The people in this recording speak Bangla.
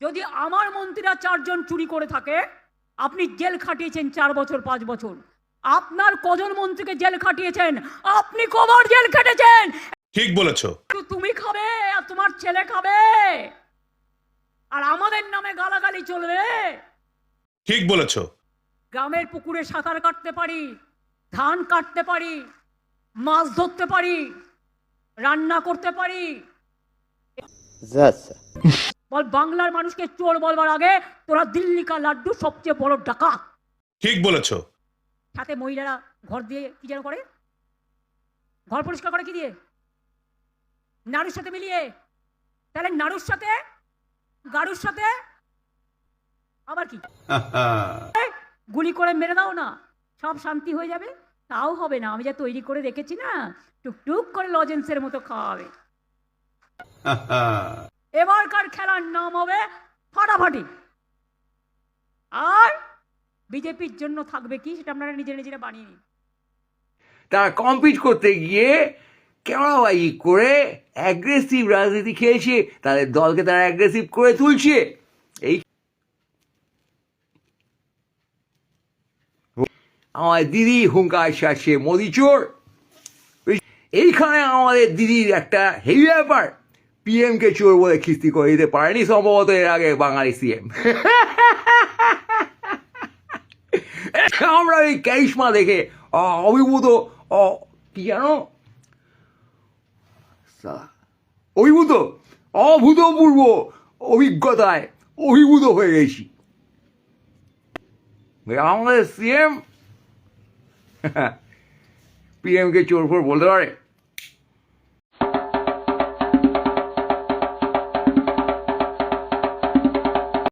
যদি আমার মন্ত্রীরা চারজন চুরি করে থাকে আপনি জেল খাটিয়েছেন চার বছর পাঁচ বছর। আপনার কজন মন্ত্রীকে জেল খাটিয়েছেন? আপনি কবার জেল খেটেছেন? ঠিক বলেছ। তো তুমি খাবে আর তোমার ছেলে খাবে। আর আমাদের নামে গালাগালি চলবে। ঠিক বলেছ। গ্রামের পুকুরে সাঁতার কাটতে পারি ধান কাটতে পারি মাছ ধরতে পারি রান্না করতে পারি। আচ্ছা বল বাংলার মানুষকে চোর বলবার আগে তোরা দিল্লি কা লাড্ডু সবচেয়ে বড় ডাকাত। ঠিক বলেছ। সাথে মহিলারা ঘর দিয়ে কি যেন করে? ঘর পরিষ্কার করে কি দিয়ে? নাড়ুর সাথে মিলিয়ে। তাহলে নাড়ুর সাথে গাড়ুর সাথে আবার কি? গুলি করে মেরে দাও না। সব শান্তি হয়ে যাবে। তাও হবে না। আমি যা তৈরি করে রেখেছি না টুকটুক করে লজেন্সের মতো খাওয়াবে। এবারকার খেলার নাম হবে ফাটাফাটি। আর বিজেপির জন্য থাকবে কি সেটা আপনারা নিজেরা নিজেরা বানিয়ে নিন। তারা কম্পিট করতে গিয়ে কেমনবাজি করে অ্যাগ্রেসিভ রাজনীতি খেলছে, তাদের দলকে তারা অ্যাগ্রেসিভ করে তুলছে। এই আমার দিদি হুঙ্কার ছাড়ছে মোদি চোর। এইখানে আমাদের দিদির একটা হেভি ব্যাপার। পিএমকে চোর বলে খিস্তি করে দিতে পারেনি সম্ভবত এর আগে বাঙালি সিএম আমরা এই ক্যারিশমা দেখে অভিভূত কি জানো অভিভূত অভূতপূর্ব অভিজ্ঞতায় অভিভূত হয়ে গেছি আমাদের সিএম পিএমকে চোর ফোর বলতে পারে